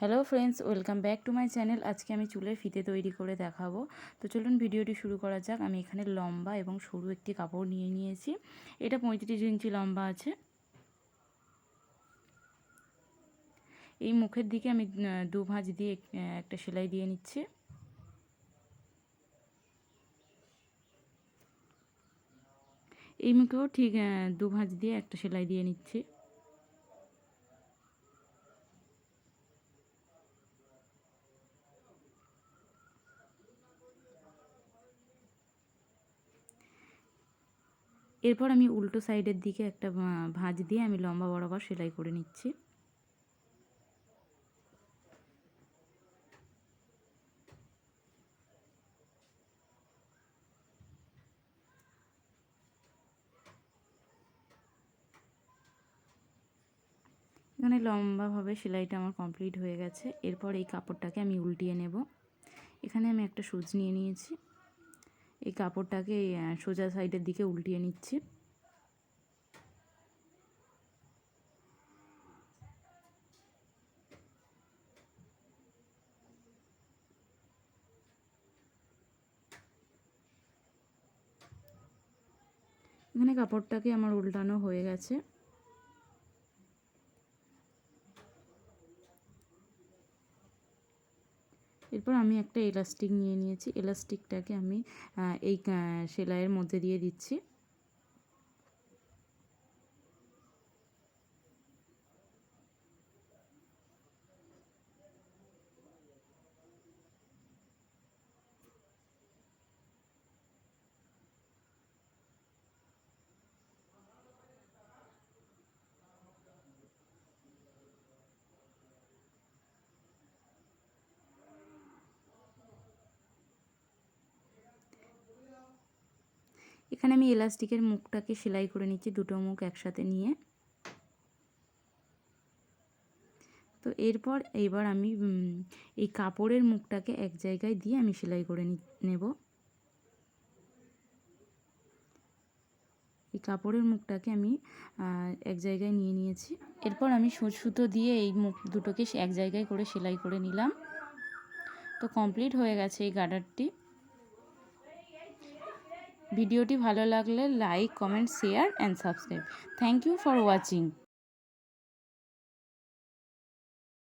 Hello friends, welcome back to my channel. আজকে আমি চুলের ফিতে তৈরি করে দেখাবো। তো চলুন ভিডিওটি শুরু করা যাক। আমি এখানে লম্বা এবং সরু একটি কাপড় নিয়ে নিয়েছি। এটা পঁয়ত্রিশ ইঞ্চি লম্বা আছে। এই মুখের দিকে আমি দু ভাঁজ দিয়ে একটা সেলাই দিয়ে নিচ্ছি। এই মুখেও ঠিক দু ভাঁজ দিয়ে একটা সেলাই দিয়ে নিচ্ছি। এরপর আমি উল্টো সাইডের দিকে একটা ভাঁজ দিয়ে আমি লম্বা বরাবর সেলাই করে নিচ্ছি। এখানে লম্বাভাবে সেলাইটা আমার কমপ্লিট হয়ে গেছে। এরপর এই কাপড়টাকে আমি উল্টিয়ে নেব। এখানে আমি একটা সুচ নিয়ে নিয়েছি। এই কাপড়টাকে সোজা সাইডের দিকে উল্টিয়ে নিচ্ছি। এখানে কাপড়টাকে আমার উল্টানো হয়ে গেছে। এরপর আমি একটা এলাস্টিক নিয়ে নিয়েছি। এলাস্টিকটাকে আমি এই সেলাইয়ের মধ্যে দিয়ে দিচ্ছি। এখানে আমি এলাস্টিকের মুখটাকে সেলাই করে নিচ্ছি দুটো মুখ একসাথে নিয়ে। তো এরপর এইবার আমি এই কাপড়ের মুখটাকে এক জায়গায় দিয়ে আমি সেলাই করে নেব। এই কাপড়ের মুখটাকে আমি এক জায়গায় নিয়ে নিয়েছি। এরপর আমি সুতো দিয়ে এই মুখ দুটোকে এক জায়গায় করে সেলাই করে নিলাম। তো কমপ্লিট হয়ে গেছে এই গার্ডারটি। ভিডিওটি ভালো লাগলে like comment share and subscribe thank you for watching